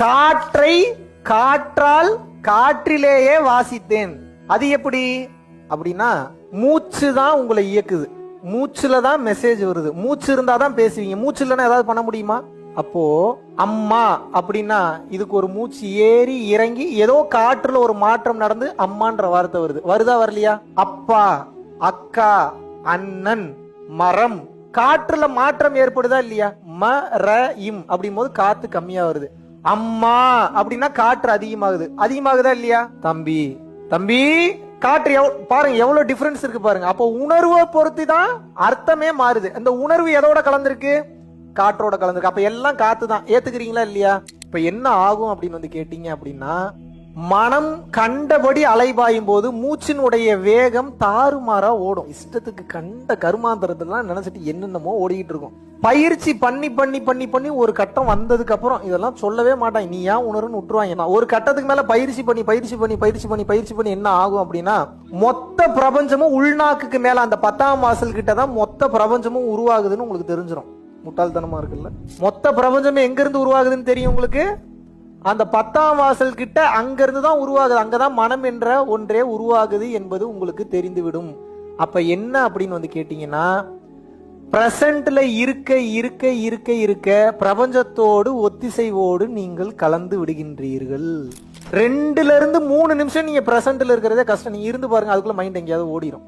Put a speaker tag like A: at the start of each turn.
A: காற்றை காற்றால் காற்றிலேயே வாசித்தேன். அது எப்படி? அப்படின்னா மூச்சு தான் உங்களை இயக்குது. மூச்சுல தான் மெசேஜ் வருது. மூச்சு இருந்தா தான் பேசுவீங்க. மூச்சு இல்லைன்னா ஏதாவது பண்ண முடியுமா? அப்போ அம்மா அப்படின்னா இதுக்கு ஒரு மூச்சு ஏறி இறங்கி ஏதோ காற்றுல ஒரு மாற்றம் நடந்து அம்மான்ற வார்த்தை வருது. வருதா வரலையா? அப்பா அக்கா அண்ணன் மரம். காற்றுல மாற்றம் ஏற்படுதா இல்லையா? ம ர இம் அப்படிங்கும் போது காத்து கம்மியா வருது. அம்மா அப்படின்னா காற்று அதிகமாகுது. அதிகமாகுதா இல்லையா? தம்பி தம்பி காற்று எவ்வளவு பாருங்க எவ்வளவு டிஃபரன்ஸ் இருக்கு பாருங்க. அப்போ உணர்வை பொறுத்து தான் அர்த்தமே மாறுது. அந்த உணர்வு எதோட கலந்திருக்கு? காற்றோட கலந்துருக்கு. அப்ப எல்லாம் காத்து தான் ஏத்துக்கிறீங்களா இல்லையா? இப்ப என்ன ஆகும் அப்படின்னு வந்து கேட்டீங்க அப்படின்னா மனம் கண்டபடி அலைபாயும் போது மூச்சினுடைய வேகம் தாறுமாறா ஓடும். இஷ்டத்துக்கு கண்ட கருமாந்திரத்தெல்லாம் நினைச்சிட்டு என்னென்னமோ ஓடிக்கிட்டு இருக்கும். பயிற்சி பண்ணி பண்ணி பண்ணி பண்ணி ஒரு கட்டம் வந்ததுக்கு அப்புறம் இதெல்லாம் சொல்லவே மாட்டாங்க. நீ ஏன் உணருன்னு விட்டுருவாங்க? ஒரு கட்டத்துக்கு மேல பயிற்சி பண்ணி பயிற்சி பண்ணி பயிற்சி பண்ணி பயிற்சி பண்ணி என்ன ஆகும் அப்படின்னா மொத்த பிரபஞ்சமும் உள்நாக்குக்கு மேல அந்த பத்தாம் வாசல் கிட்ட தான் மொத்த பிரபஞ்சமும் உருவாகுதுன்னு உங்களுக்கு தெரிஞ்சிடும் முட்டாள்தனமா இருக்குல்ல? மொத்த பிரபஞ்சமே எங்க இருந்து உருவாகுதுன்னு தெரியும் உங்களுக்கு? அந்த பத்தாம் வாசல் கிட்ட அங்கிருந்து தான் உருவாகுது. அங்கதான் மனம் என்ற ஒன்றே உருவாகுது என்பது உங்களுக்கு தெரிந்துவிடும். அப்ப என்ன அப்படின்னு வந்து கேட்டீங்கன்னா பிரசன்ட்ல இருக்க இருக்க இருக்க இருக்க பிரபஞ்சத்தோடு ஒத்திசைவோடு நீங்கள் கலந்து விடுகின்றீர்கள். ரெண்டுல இருந்து மூணு நிமிஷம் நீங்க பிரசன்ட்ல இருக்கிறதே கஷ்டம். நீங்க இருந்து பாருங்க அதுக்குள்ள மைண்ட் எங்கேயாவது ஓடிடும்